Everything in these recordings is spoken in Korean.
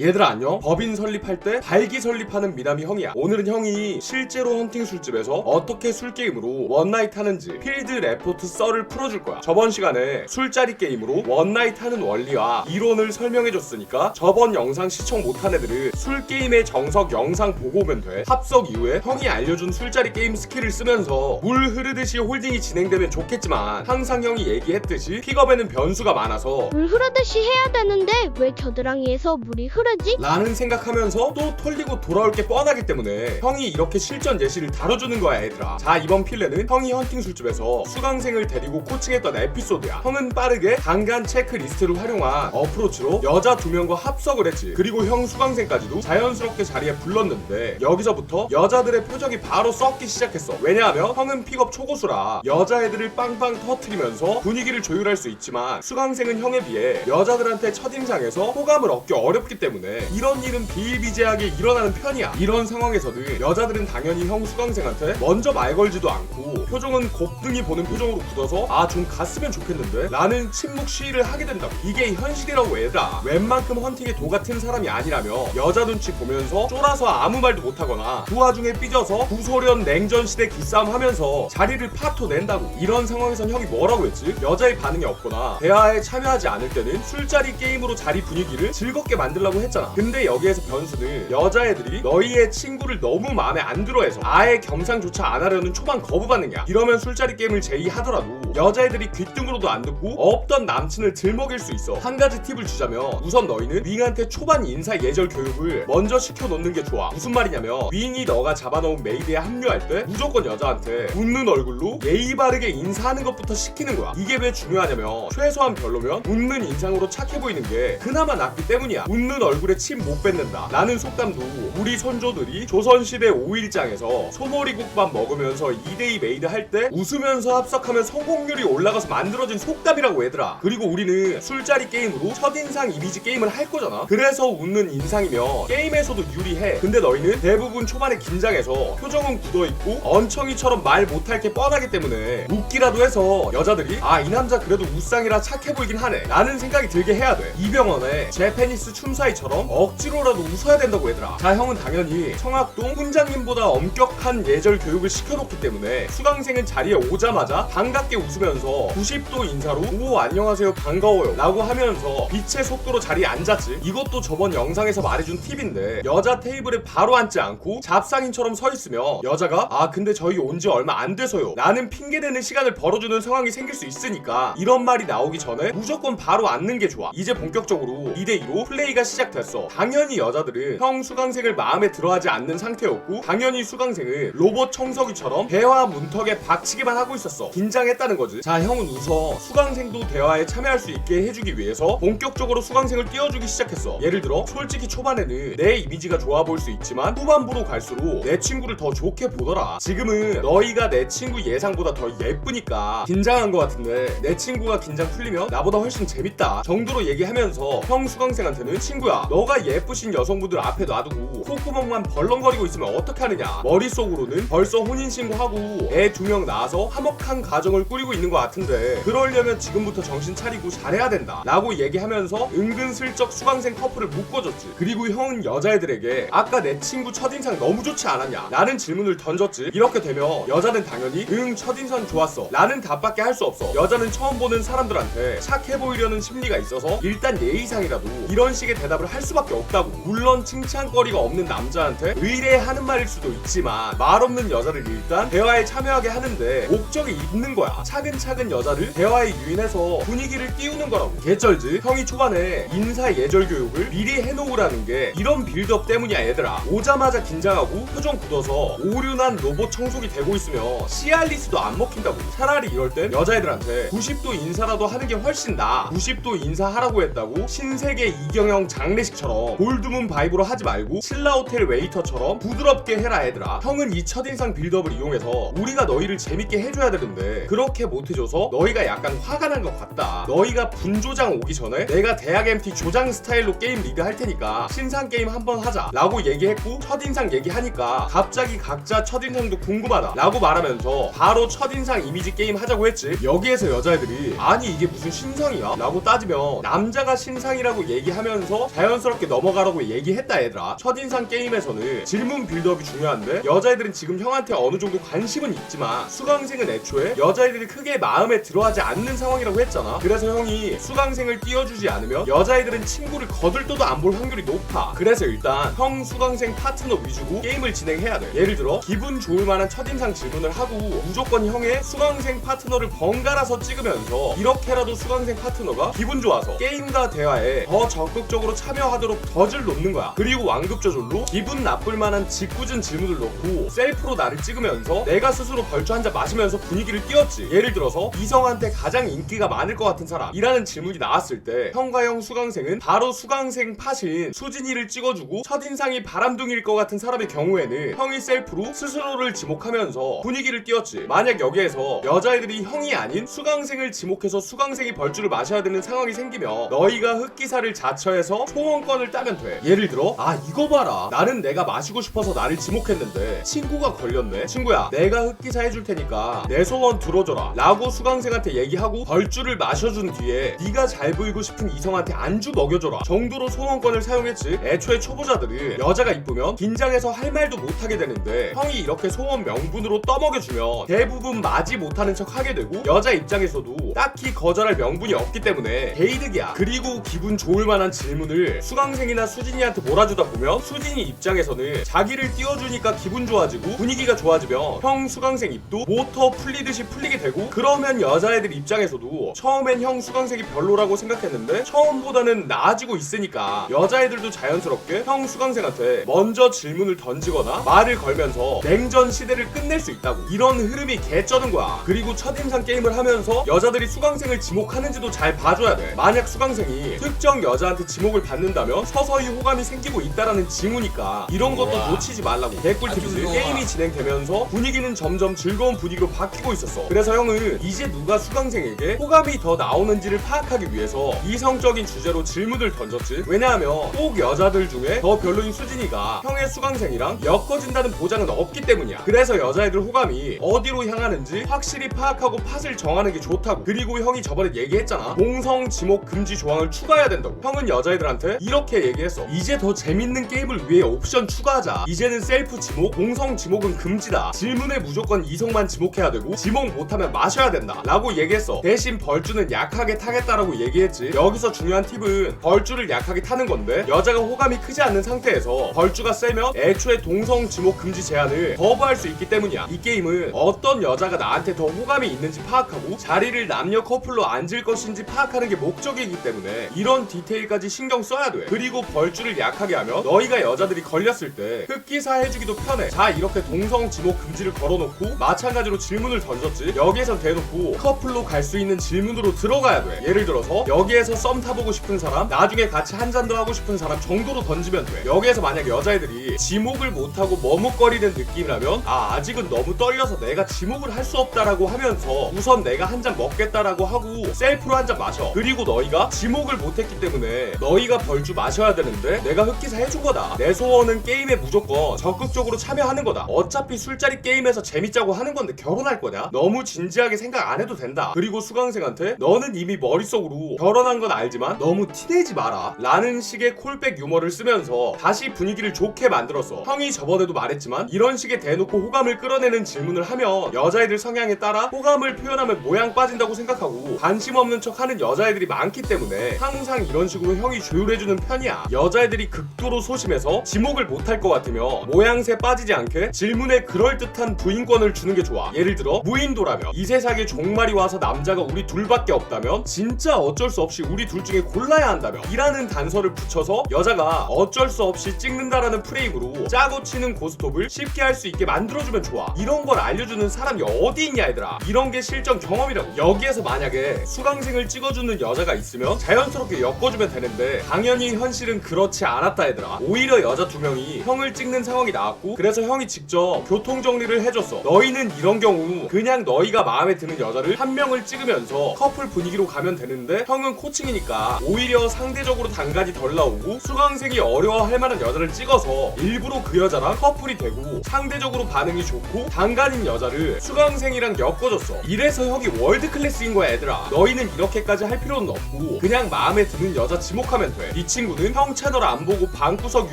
얘들아 안녕. 법인 설립할 때 발기 설립하는 미남이 형이야. 오늘은 형이 실제로 헌팅 술집에서 어떻게 술 게임으로 원나잇 하는지 필드 레포트 썰을 풀어줄 거야. 저번 시간에 술자리 게임으로 원나잇 하는 원리와 이론을 설명해줬으니까 저번 영상 시청 못한 애들은 술 게임의 정석 영상 보고 오면 돼. 합석 이후에 형이 알려준 술자리 게임 스킬을 쓰면서 물 흐르듯이 홀딩이 진행되면 좋겠지만 항상 형이 얘기했듯이 픽업에는 변수가 많아서 물 흐르듯이 해야 되는데 왜 겨드랑이에서 물이 흐르 지? 라는 생각하면서 또 털리고 돌아올 게 뻔하기 때문에 형이 이렇게 실전 예시를 다뤄주는 거야 얘들아. 자 이번 필레는 형이 헌팅 술집에서 수강생을 데리고 코칭했던 에피소드야. 형은 빠르게 강간 체크리스트를 활용한 어프로치로 여자 두 명과 합석을 했지. 그리고 형 수강생까지도 자연스럽게 자리에 불렀는데 여기서부터 여자들의 표정이 바로 썩기 시작했어. 왜냐하면 형은 픽업 초고수라 여자애들을 빵빵 터트리면서 분위기를 조율할 수 있지만 수강생은 형에 비해 여자들한테 첫인상에서 호감을 얻기 어렵기 때문에 이런 일은 비일비재하게 일어나는 편이야. 이런 상황에서는 여자들은 당연히 형 수강생한테 먼저 말 걸지도 않고 표정은 곱등이 보는 표정으로 굳어서 아 좀 갔으면 좋겠는데? 라는 침묵 시위를 하게 된다고. 이게 현실이라고 얘들아. 웬만큼 헌팅에 도 같은 사람이 아니라며 여자 눈치 보면서 쫄아서 아무 말도 못하거나 그 와중에 삐져서 구소련 냉전 시대 기싸움 하면서 자리를 파토 낸다고. 이런 상황에선 형이 뭐라고 했지? 여자의 반응이 없거나 대화에 참여하지 않을 때는 술자리 게임으로 자리 분위기를 즐겁게 만들려고 했 잖아. 근데 여기에서 변수는 여자애들이 너희의 친구를 너무 마음에 안 들어해서 아예 겸상조차 안 하려는 초반 거부 반응이야 이러면 술자리 게임을 제의하더라도 여자애들이 귓등으로도 안 듣고 없던 남친을 들먹일 수 있어. 한 가지 팁을 주자면 우선 너희는 윙한테 초반 인사 예절 교육을 먼저 시켜놓는 게 좋아. 무슨 말이냐면 윙이 너가 잡아놓은 메이드에 합류할 때 무조건 여자한테 웃는 얼굴로 예의 바르게 인사하는 것부터 시키는 거야. 이게 왜 중요하냐면 최소한 별로면 웃는 인상으로 착해 보이는 게 그나마 낫기 때문이야. 웃는 얼굴 에 침 못 뱉는다. 라는 속담도 우리 선조들이 조선시대 5일장에서 소머리 국밥 먹으면서 2대2 메이드 할 때 웃으면서 합석하면 성공률이 올라가서 만들어진 속담이라고 얘들아. 그리고 우리는 술자리 게임으로 첫인상 이미지 게임을 할 거잖아. 그래서 웃는 인상이면 게임에서도 유리해. 근데 너희는 대부분 초반에 긴장해서 표정은 굳어있고 엉청이처럼 말 못할 게 뻔하기 때문에 웃기라도 해서 여자들이 아 이 남자 그래도 우상이라 착해 보이긴 하네. 라는 생각이 들게 해야 돼. 이병헌의 제페니스 춤사위처럼 억지로라도 웃어야 된다고 얘들아. 자 형은 당연히 청학동 훈장님보다 엄격한 예절 교육을 시켜놓기 때문에 수강생은 자리에 오자마자 반갑게 웃으면서 90도 인사로 오 안녕하세요. 반가워요. 라고 하면서 빛의 속도로 자리에 앉았지. 이것도 저번 영상에서 말해준 팁인데 여자 테이블에 바로 앉지 않고 잡상인처럼 서 있으면 여자가 아 근데 저희 온 지 얼마 안 돼서요. 라는 핑계대는 시간을 벌어주는 상황이 생길 수 있으니까 이런 말이 나오기 전에 무조건 바로 앉는 게 좋아. 이제 본격적으로 2대2로 플레이가 시작 됐어. 당연히 여자들은 형 수강생을 마음에 들어하지 않는 상태였고 당연히 수강생은 로봇 청소기처럼 대화 문턱에 박치기만 하고 있었어. 긴장했다는 거지. 자 형은 우선 수강생도 대화에 참여할 수 있게 해주기 위해서 본격적으로 수강생을 띄워주기 시작했어. 예를 들어 솔직히 초반에는 내 이미지가 좋아 보일 수 있지만 후반부로 갈수록 내 친구를 더 좋게 보더라. 지금은 너희가 내 친구 예상보다 더 예쁘니까 긴장한 것 같은데 내 친구가 긴장 풀리면 나보다 훨씬 재밌다 정도로 얘기하면서 형 수강생한테는 친구야 너가 예쁘신 여성분들 앞에 놔두고 콧구멍만 벌렁거리고 있으면 어떻게 하느냐? 머릿속으로는 벌써 혼인신고하고 애 두 명 낳아서 화목한 가정을 꾸리고 있는 것 같은데 그러려면 지금부터 정신 차리고 잘해야 된다 라고 얘기하면서 은근슬쩍 수강생 커플을 묶어줬지. 그리고 형은 여자애들에게 아까 내 친구 첫인상 너무 좋지 않았냐? 라는 질문을 던졌지. 이렇게 되면 여자는 당연히 응 첫인상 좋았어. 라는 답밖에 할 수 없어. 여자는 처음 보는 사람들한테 착해 보이려는 심리가 있어서 일단 예의상이라도 이런 식의 대답을 할 수밖에 없다고. 물론 칭찬거리가 없는 남자한테 의뢰하는 말일 수도 있지만 말 없는 여자를 일단 대화에 참여하게 하는데 목적이 있는 거야. 차근차근 여자를 대화에 유인해서 분위기를 띄우는 거라고. 개쩔지 형이 초반에 인사 예절 교육을 미리 해놓으라는 게 이런 빌드업 때문이야 얘들아. 오자마자 긴장하고 표정 굳어서 오류난 로봇 청소기 되고 있으면 시알리스도 안 먹힌다고. 차라리 이럴 땐 여자애들한테 90도 인사라도 하는 게 훨씬 나아. 90도 인사하라고 했다고 신세계 이경영 장례 식처럼 골드문 바이브로 하지 말고 신라 호텔 웨이터처럼 부드럽게 해라 얘들아 형은 이 첫인상 빌드업을 이용해서 우리가 너희를 재밌게 해줘야 되는데 그렇게 못해줘서 너희가 약간 화가 난 것 같다. 너희가 분조장 오기 전에 내가 대학 MT 조장 스타일로 게임 리드 할 테니까 신상 게임 한번 하자. 라고 얘기했고 첫인상 얘기하니까 갑자기 각자 첫인상도 궁금하다. 라고 말하면서 바로 첫인상 이미지 게임 하자고 했지. 여기에서 여자애들이 아니 이게 무슨 신상이야? 라고 따지면 남자가 신상이라고 얘기하면서 자연 스럽게 넘어가라고 얘기했다 얘들아. 첫인상 게임에서는 질문 빌드업이 중요한데 여자애들은 지금 형한테 어느 정도 관심은 있지만 수강생은 애초에 여자애들이 크게 마음에 들어하지 않는 상황이라고 했잖아. 그래서 형이 수강생을 띄워주지 않으면 여자애들은 친구를 거들떠도 안 볼 확률이 높아. 그래서 일단 형 수강생 파트너 위주고 게임을 진행해야 돼. 예를 들어 기분 좋을 만한 첫인상 질문을 하고 무조건 형의 수강생 파트너를 번갈아서 찍으면서 이렇게라도 수강생 파트너가 기분 좋아서 게임과 대화에 더 적극적으로 참여 하도록 덫을 놓는 거야. 그리고 완급 조절로 기분 나쁠 만한 짓궂은 질문을 넣고 셀프로 나를 찍으면서 내가 스스로 벌주 한잔 마시면서 분위기를 띄웠지. 예를 들어서 이성한테 가장 인기가 많을 것 같은 사람이라는 질문이 나왔을 때 형과 형 수강생은 바로 수강생 팟인 수진이를 찍어주고 첫인상이 바람둥이일 것 같은 사람의 경우에는 형이 셀프로 스스로를 지목하면서 분위기를 띄웠지. 만약 여기에서 여자애들이 형이 아닌 수강생을 지목해서 수강생이 벌주를 마셔야 되는 상황이 생기면 너희가 흑기사를 자처해서 소원권을 따면 돼. 예를 들어 아 이거 봐라 나는 내가 마시고 싶어서 나를 지목했는데 친구가 걸렸네. 친구야 내가 흑기사 해줄 테니까 내 소원 들어줘라. 라고 수강생한테 얘기하고 벌주를 마셔준 뒤에 네가 잘 보이고 싶은 이성한테 안주 먹여줘라. 정도로 소원권을 사용했지. 애초에 초보자들은 여자가 이쁘면 긴장해서 할 말도 못하게 되는데 형이 이렇게 소원 명분으로 떠먹여주면 대부분 맞이 못하는 척 하게 되고 여자 입장에서도 딱히 거절할 명분이 없기 때문에 개이득이야. 그리고 기분 좋을 만한 질문을 수강생이나 수진이한테 몰아주다 보면 수진이 입장에서는 자기를 띄워주니까 기분 좋아지고 분위기가 좋아지면 형 수강생 입도 모터 풀리듯이 풀리게 되고 그러면 여자애들 입장에서도 처음엔 형 수강생이 별로라고 생각했는데 처음보다는 나아지고 있으니까 여자애들도 자연스럽게 형 수강생한테 먼저 질문을 던지거나 말을 걸면서 냉전 시대를 끝낼 수 있다고 이런 흐름이 개쩌는 거야. 그리고 첫인상 게임을 하면서 여자들이 수강생을 지목하는지도 잘 봐줘야 돼. 만약 수강생이 특정 여자한테 지목을 받는 다면 서서히 호감이 생기고 있다라는 징후니까 이런 것도 우와. 놓치지 말라고. 개꿀 아주 팁이지 좋아. 게임이 진행되면서 분위기는 점점 즐거운 분위기로 바뀌고 있었어. 그래서 형은 이제 누가 수강생에게 호감이 더 나오는지를 파악하기 위해서 이성적인 주제로 질문을 던졌지. 왜냐하면 꼭 여자들 중에 더 별로인 수진이가 형의 수강생이랑 엮어진다는 보장은 없기 때문이야. 그래서 여자애들 호감이 어디로 향하는지 확실히 파악하고 팟을 정하는 게 좋다고. 그리고 형이 저번에 얘기했잖아. 공성 지목 금지 조항을 추가해야 된다고. 형은 여자애들한테 이렇게 얘기했어. 이제 더 재밌는 게임을 위해 옵션 추가하자. 이제는 셀프 지목 공성 지목은 금지다. 질문에 무조건 이성만 지목해야 되고 지목 못하면 마셔야 된다. 라고 얘기했어. 대신 벌주는 약하게 타겠다라고 얘기했지. 여기서 중요한 팁은 벌주를 약하게 타는 건데 여자가 호감이 크지 않는 상태에서 벌주가 세면 애초에 동성 지목 금지 제한을 거부할 수 있기 때문이야. 이 게임은 어떤 여자가 나한테 더 호감이 있는지 파악하고 자리를 남녀 커플로 앉을 것인지 파악하는 게 목적이기 때문에 이런 디테일까지 신경 써야 돼. 그리고 벌주를 약하게 하면 너희가 여자들이 걸렸을 때 흑기사 해주기도 편해. 자 이렇게 동성 지목 금지를 걸어놓고 마찬가지로 질문을 던졌지. 여기에선 대놓고 커플로 갈 수 있는 질문으로 들어가야 돼. 예를 들어서 여기에서 썸 타보고 싶은 사람 나중에 같이 한 잔 더 하고 싶은 사람 정도로 던지면 돼. 여기에서 만약 여자애들이 지목을 못하고 머뭇거리는 느낌이라면 아 아직은 너무 떨려서 내가 지목을 할 수 없다라고 하면서 우선 내가 한 잔 먹겠다라고 하고 셀프로 한 잔 마셔. 그리고 너희가 지목을 못했기 때문에 너희가 벌주 마셔야 되는데 내가 흑기사 해준 거다. 내 소원은 게임에 무조건 적극적으로 참여하는 거다. 어차피 술자리 게임에서 재밌자고 하는 건데 결혼할 거냐? 너무 진지하게 생각 안 해도 된다. 그리고 수강생한테 너는 이미 머릿속으로 결혼한 건 알지만 너무 티내지 마라. 라는 식의 콜백 유머를 쓰면서 다시 분위기를 좋게 만들었어 형이 저번에도 말했지만 이런 식의 대놓고 호감을 끌어내는 질문을 하면 여자애들 성향에 따라 호감을 표현하면 모양 빠진다고 생각하고 관심 없는 척 하는 여자애들이 많기 때문에 항상 이런 식으로 형이 조율해 주는 편이야. 여자애들이 극도로 소심해서 지목을 못할 것 같으면 모양새 빠지지 않게 질문에 그럴듯한 부인권을 주는 게 좋아. 예를 들어 무인도라면 이 세상에 종말이 와서 남자가 우리 둘밖에 없다면 진짜 어쩔 수 없이 우리 둘 중에 골라야 한다면 이라는 단서를 붙여서 여자가 어쩔 수 없이 찍는다라는 프레임으로 짜고 치는 고스톱을 쉽게 할 수 있게 만들어주면 좋아. 이런 걸 알려주는 사람이 어디 있냐 얘들아? 이런 게 실전 경험이라고. 여기에서 만약에 수강생을 찍어주는 여자가 있으면 자연스럽게 엮어주면 되는데 당연히 현실은 그렇지 않았다 얘들아. 오히려 여자 두 명이 형을 찍는 상황이 나왔고 그래서 형이 직접 교통 정리를 해줬어. 너희는 이런 경우 그냥 너희가 마음에 드는 여자를 한 명을 찍으면서 커플 분위기로 가면 되는데 형은 코칭이니까 오히려 상대적으로 단간이 덜 나오고 수강생이 어려워할 만한 여자를 찍어서 일부러 그 여자랑 커플이 되고 상대적으로 반응이 좋고 단간인 여자를 수강생이랑 엮어줬어. 이래서 형이 월드 클래스인 거야 얘들아. 너희는 이렇게까지 할 필요는 없고 그냥 마음에 드는 여자 지목하면 돼네 친구는 형 채널 안 보고 방구석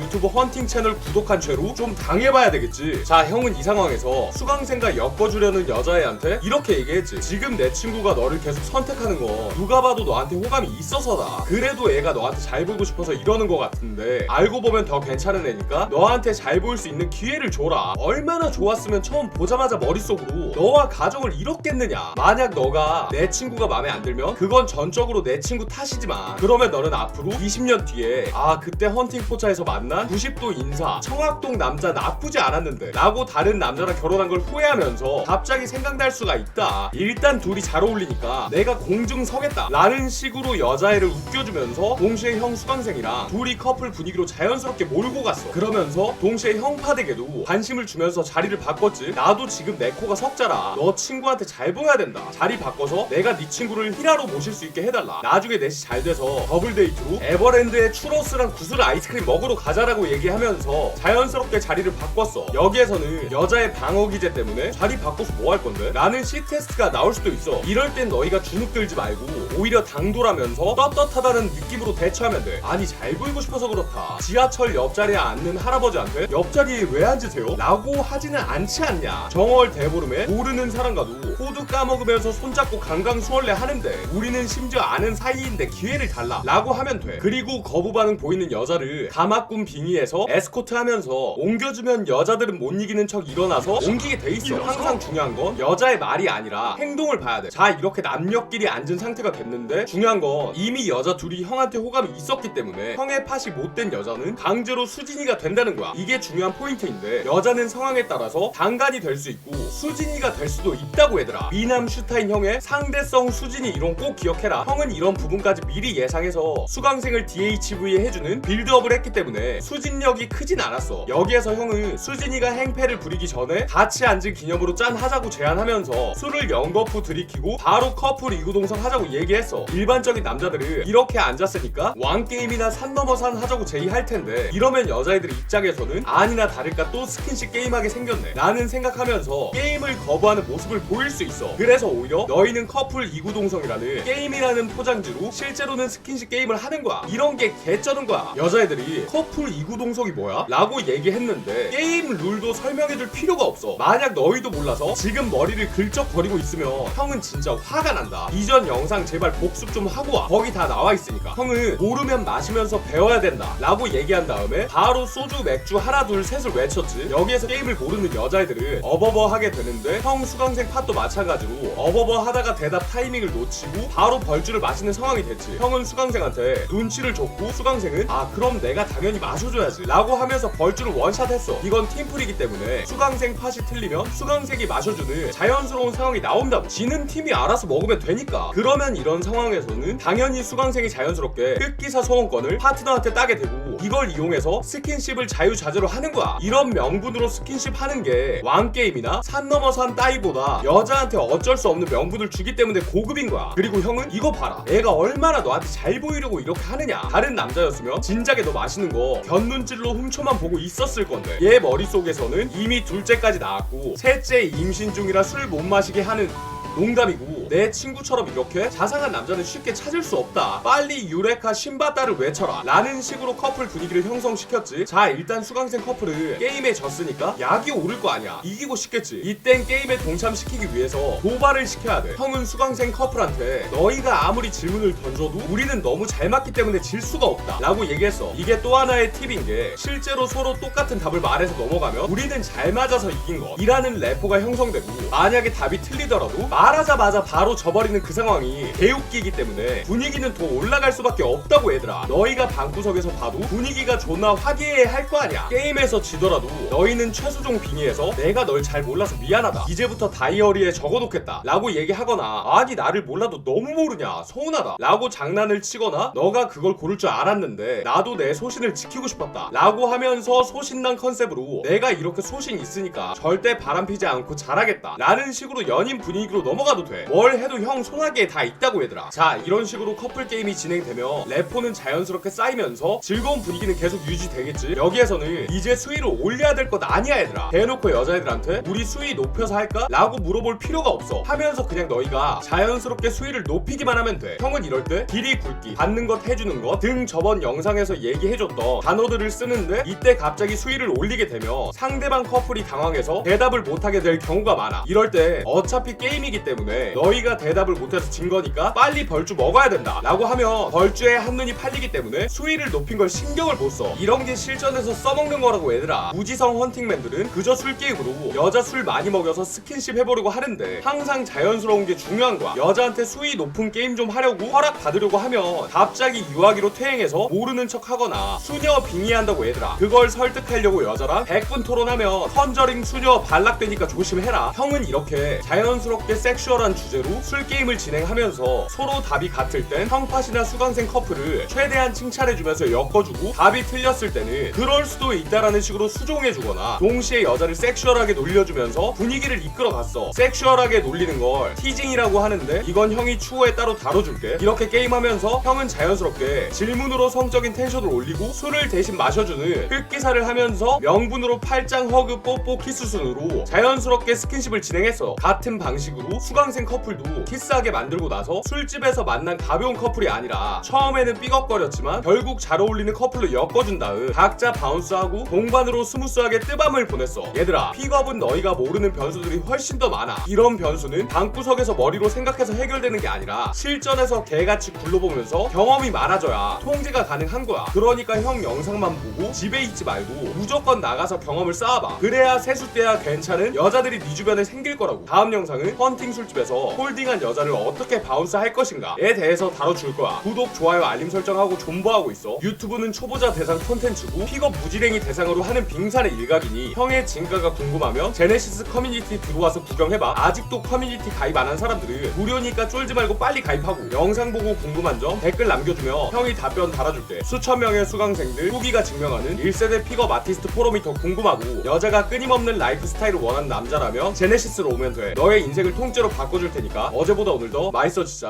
유튜브 헌팅 채널 구독한 죄로 좀 당해봐야 되겠지. 자 형은 이 상황에서 수강생과 엮어주려는 여자애한테 이렇게 얘기했지. 지금 내 친구가 너를 계속 선택하는 거 누가 봐도 너한테 호감이 있어서다. 그래도 애가 너한테 잘 보이고 싶어서 이러는 거 같은데 알고 보면 더 괜찮은 애니까 너한테 잘 보일 수 있는 기회를 줘라. 얼마나 좋았으면 처음 보자마자 머릿속으로 너와 가정을 이뤘겠느냐. 만약 너가 내 친구가 마음에 안 들면 그건 전적으로 내 친구 탓이지만 그러면 너는 앞으로 20년 뒤에 아 그때 헌팅 포차에서 만난 90도 인사 청학동 남자 나쁘지 않았는데 라고 다른 남자랑 결혼한 걸 후회하면서 갑자기 생각날 수가 있다. 일단 둘이 잘 어울리니까 내가 공증 서겠다. 라는 식으로 여자애를 웃겨주면서 동시에 형 수강생이랑 둘이 커플 분위기로 자연스럽게 몰고 갔어. 그러면서 동시에 형 파댁에도 관심을 주면서 자리를 바꿨지. 나도 지금 내 코가 석자라. 너 친구한테 잘 보여야 된다. 자리 바꿔서 내가 네 친구를 히라로 모실 수 있게 해달라. 나중에 넷이 잘 돼서 더블 데이트로 에버랜드 에 추러스랑 구슬 아이스크림 먹으러 가자라고 얘기하면서 자연스럽게 자리를 바꿨어. 여기에서는 여자의 방어 기제 때문에 자리 바꿔서 뭐 할 건데? 라는 C 테스트가 나올 수도 있어. 이럴 땐 너희가 주눅 들지 말고 오히려 당돌하면서 떳떳하다는 느낌으로 대처하면 돼. 아니 잘 보이고 싶어서 그렇다. 지하철 옆자리에 앉는 할아버지한테 옆자리에 왜 앉으세요? 라고 하지는 않지 않냐. 정월 대보름에 모르는 사람과도 호두 까먹으면서 손잡고 강강수월래 하는데 우리는 심지어 아는 사이인데 기회를 달라. 라고 하면 돼. 그리고 거부 반응 보이는 여자를 가마꾼 빙의해서 에스코트 하면서 옮겨주면 여자들은 못 이기는 척 일어나서 옮기게 돼 있어. 항상 중요한 건 여자의 말이 아니라 행동을 봐야 돼 자 이렇게 남녀끼리 앉은 상태가 됐는데 중요한 건 이미 여자 둘이 형한테 호감이 있었기 때문에 형의 팟이 못된 여자는 강제로 수진이가 된다는 거야. 이게 중요한 포인트인데 여자는 상황에 따라서 단간이 될 수 있고 수진이가 될 수도 있다고 얘들아. 미남 슈타인 형의 상대성 수진이 이론 꼭 기억해라. 형은 이런 부분까지 미리 예상해서 수강생을 DHV에 해주는 빌드업을 했기 때문에 수진력이 크진 않았어. 여기에서 형은 수진이가 행패를 부리기 전에 같이 앉은 기념으로 짠 하자고 제안하면서 술을 연거푸 들이키고 바로 커플 이구동성 하자고 얘기했어. 일반적인 남자들은 이렇게 앉았으니까 왕게임이나 산 넘어 산 하자고 제의할 텐데 이러면 여자애들 입장에서는 아니나 다를까 또 스킨십 게임하게 생겼네. 라는 생각하면서 게임을 거부하는 모습을 보일 수 있어. 그래서 오히려 너희는 커플 이구동성이라는 게임이라는 포장지로 실제로는 스킨십 게임을 하는 거야. 이런 게 개쩌는 거야. 여자애들이 커플 이구동성이 뭐야? 라고 얘기했는데 게임 룰도 설명해줄 필요가 없어. 만약 너희도 몰라서 지금 머리를 긁적거리고 있으면 형은 진짜 화가 난다. 이전 영상 제발 복습 좀 하고 와. 거기 다 나와 있으니까. 형은 모르면 마시면서 배워야 된다. 라고 얘기한 다음에 바로 소주 맥주 하나 둘 셋을 외쳤지. 여기에서 게임을 모르는 여자애들은 어버버 하게 되는데 형 수강생 팟도 마찬가지로 어버버 하다가 대답 타이밍을 놓치고 바로 벌주를 마시는 상황이 됐지. 형은 수강생한테 눈치를 줬고 수강생은? 아 그럼 내가 당연히 마셔줘야지. 라고 하면서 벌주를 원샷했어. 이건 팀플이기 때문에. 수강생 팟이 틀리면 수강생이 마셔주는 자연스러운 상황이 나온다고. 지는 팀이 알아서 먹으면 되니까. 그러면 이런 상황에서는 당연히 수강생이 자연스럽게 흑기사 소원권을 파트너한테 따게 되고 이걸 이용해서 스킨십을 자유자재로 하는 거야. 이런 명분으로 스킨십 하는 게 왕게임이나 산 넘어 산 따위보다 여자한테 어쩔 수 없는 명분을 주기 때문에 고급인 거야. 그리고 형은 이거 봐라. 애가 얼마나 너한테 잘 보이려고 이렇게 하느냐. 다른 남자였으면 진작에 너 마시는 거 견눈질로 훔쳐만 보고 있었을 건데. 얘 머릿속에서는 이미 둘째까지 나왔고 셋째 임신 중이라 술 못 마시게 하는 농담이고 내 친구처럼 이렇게 자상한 남자는 쉽게 찾을 수 없다. 빨리 유레카 신바다를 외쳐라. 라는 식으로 커플 분위기를 형성시켰지. 자 일단 수강생 커플은 게임에 졌으니까 약이 오를 거 아니야. 이기고 싶겠지. 이땐 게임에 동참시키기 위해서 도발을 시켜야 돼. 형은 수강생 커플한테 너희가 아무리 질문을 던져도 우리는 너무 잘 맞기 때문에 질 수가 없다. 라고 얘기했어. 이게 또 하나의 팁인 게 실제로 서로 똑같은 답을 말해서 넘어가면 우리는 잘 맞아서 이긴 것 이라는 래퍼가 형성되고 만약에 답이 틀리더라도 말 하자마자 바로 져버리는 그 상황이 개웃기기 때문에 분위기는 더 올라갈 수밖에 없다고 얘들아. 너희가 방구석에서 봐도 분위기가 존나 화기애애할 거 아니야. 게임에서 지더라도 너희는 최수종 빙의에서 내가 널 잘 몰라서 미안하다. 이제부터 다이어리에 적어놓겠다. 라고 얘기하거나 아니 나를 몰라도 너무 모르냐. 서운하다. 라고 장난을 치거나 너가 그걸 고를 줄 알았는데 나도 내 소신을 지키고 싶었다. 라고 하면서 소신난 컨셉으로 내가 이렇게 소신 있으니까 절대 바람피지 않고 잘하겠다. 라는 식으로 연인 분위기로 넘어 넘어가도 돼 뭘 해도 형 손아귀에 다 있다고 얘들아. 자 이런 식으로 커플 게임이 진행되며 레포는 자연스럽게 쌓이면서 즐거운 분위기는 계속 유지되겠지. 여기에서는 이제 수위를 올려야 될 것 아니야 얘들아. 대놓고 여자애들한테 우리 수위 높여서 할까? 라고 물어볼 필요가 없어. 하면서 그냥 너희가 자연스럽게 수위를 높이기만 하면 돼. 형은 이럴 때 길이 굵기 받는 것 해주는 것 등 저번 영상에서 얘기해줬던 단어들을 쓰는데 이때 갑자기 수위를 올리게 되면 상대방 커플이 당황해서 대답을 못하게 될 경우가 많아. 이럴 때 어차피 게임이기 때문에 너희가 대답을 못해서 진 거니까 빨리 벌주 먹어야 된다 라고 하면 벌주에 한눈이 팔리기 때문에 수위를 높인 걸 신경을 못 써. 이런 게 실전에서 써먹는 거라고 얘들아. 무지성 헌팅맨들은 그저 술 게임으로 여자 술 많이 먹여서 스킨십 해보려고 하는데 항상 자연스러운 게 중요한 거야. 여자한테 수위 높은 게임 좀 하려고 허락 받으려고 하면 갑자기 유아기로 퇴행해서 모르는 척 하거나 수녀 빙의한다고 얘들아. 그걸 설득하려고 여자랑 100분 토론하면 컨저링 수녀 발락되니까 조심해라. 형은 이렇게 자연스럽게 섹슈얼한 주제로 술 게임을 진행하면서 서로 답이 같을 땐 형팟이나 수강생 커플을 최대한 칭찬해주면서 엮어주고 답이 틀렸을 때는 그럴 수도 있다라는 식으로 수종해주거나 동시에 여자를 섹슈얼하게 놀려주면서 분위기를 이끌어갔어. 섹슈얼하게 놀리는 걸 티징이라고 하는데 이건 형이 추후에 따로 다뤄줄게. 이렇게 게임하면서 형은 자연스럽게 질문으로 성적인 텐션을 올리고 술을 대신 마셔주는 흑기사를 하면서 명분으로 팔짱 허그 뽀뽀 키스 순으로 자연스럽게 스킨십을 진행했어. 같은 방식으로 수강생 커플도 키스하게 만들고 나서 술집에서 만난 가벼운 커플이 아니라 처음에는 삐걱거렸지만 결국 잘 어울리는 커플로 엮어준 다음 각자 바운스하고 동반으로 스무스하게 뜨밤을 보냈어. 얘들아 픽업은 너희가 모르는 변수들이 훨씬 더 많아. 이런 변수는 방구석에서 머리로 생각해서 해결되는 게 아니라 실전에서 개같이 굴러보면서 경험이 많아져야 통제가 가능한 거야. 그러니까 형 영상만 보고 집에 있지 말고 무조건 나가서 경험을 쌓아봐. 그래야 세수 때야 괜찮은 여자들이 네 주변에 생길 거라고. 다음 영상은 헌팅 술집에서 홀딩한 여자를 어떻게 바운스 할 것인가에 대해서 다뤄줄 거야. 구독 좋아요 알림 설정하고 존버하고 있어. 유튜브는 초보자 대상 콘텐츠고 픽업 무지랭이 대상으로 하는 빙산의 일각이니 형의 진가가 궁금하면 제네시스 커뮤니티 들어와서 구경해봐. 아직도 커뮤니티 가입 안 한 사람들은 무료니까 쫄지 말고 빨리 가입하고. 영상 보고 궁금한 점 댓글 남겨주면 형이 답변 달아줄게 수천 명의 수강생들 후기가 증명하는 1세대 픽업 아티스트 포럼이 더 궁금하고 여자가 끊임없는 라이프 스타일을 원하는 남자라면 제네시스로 오면 돼. 너의 인생을 통 째로 바꿔줄 테니까 어제보다 오늘 더 맛있어지자